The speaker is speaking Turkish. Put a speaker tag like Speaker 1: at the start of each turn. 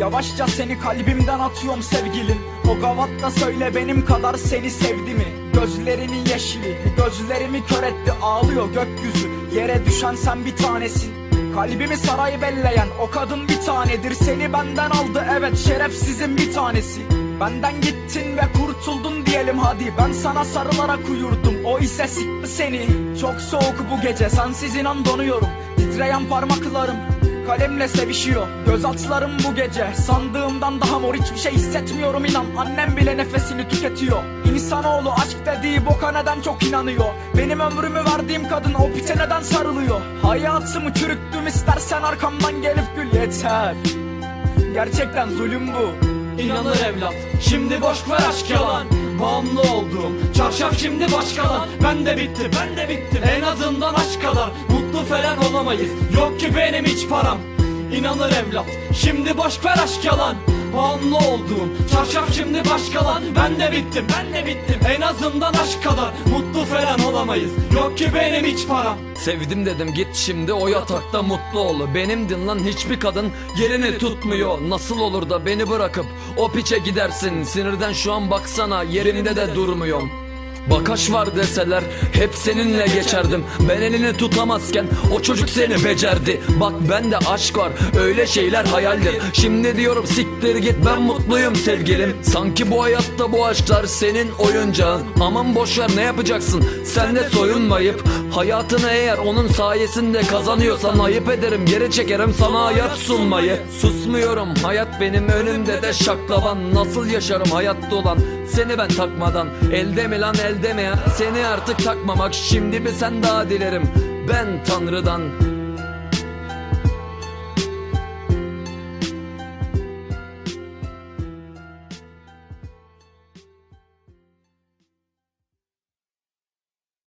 Speaker 1: Yavaşça seni kalbimden atıyorum sevgilim. O gavatta söyle benim kadar seni sevdi mi? Gözlerinin yeşili gözlerimi kör etti ağlıyor gökyüzü. Yere düşen sen bir tanesin. Kalbimi saray belleyen o kadın bir tanedir. Seni benden aldı evet şerefsizin bir tanesi. Benden gittin ve kurtuldun diyelim hadi. Ben sana sarılarak uyurdum o ise sikti seni. Çok soğuk bu gece sensiz inan donuyorum. Titreyen parmaklarım Kalemle sevişiyor. Gözaltılarım bu gece. Sandığımdan daha mor hiçbir şey hissetmiyorum inan. Annem bile nefesini tüketiyor. İnsanoğlu aşk dediği boka neden çok inanıyor? Benim ömrümü verdiğim kadın o piçe neden sarılıyor? Hayatımı çürüttüm istersen arkamdan gelip gül. Yeter. Gerçekten zulüm bu.
Speaker 2: İnanır evlat. Şimdi boş ver aşk yalan Bağımlı olduğum Çarşaf şimdi başkalar. Ben de bittim ben de bittim En azından aşk kadar. Mutlu falan olamayız. Yok ki benim hiç param. İnanır evlat. Şimdi boş ver aşk yalan Bağımlı olduğum Çarşaf şimdi başkalar. Ben de bittim ben de bittim En azından aşk kadar. Mutlu falan olamayız Yok ki benim hiç param.
Speaker 3: Sevdim dedim git şimdi o yatakta mutlu ol. Benimdin lan hiçbir kadın yerini tutmuyor. Nasıl olur da beni bırakıp o piçe gidersin? Sinirden şu an baksana yerinde de durmuyorum Bakaş var deseler hep seninle geçerdim. Ben elini tutamazken o çocuk seni becerdi. Bak bende aşk var öyle şeyler hayaldir. Şimdi diyorum siktir git ben mutluyum sevgilim. Sanki bu hayatta bu aşklar senin oyuncağın. Aman boşver ne yapacaksın? Sen de soyunmayıp Hayatını eğer onun sayesinde kazanıyorsan Ayıp ederim geri çekerim sana hayat sunmayı. Susmuyorum hayat benim önümde de şaklaban. Nasıl yaşarım hayatta olan seni ben takmadan. Elde mi lan elde mi ya. Seni artık takmamak. Şimdi bir sen daha dilerim. Ben Tanrı'dan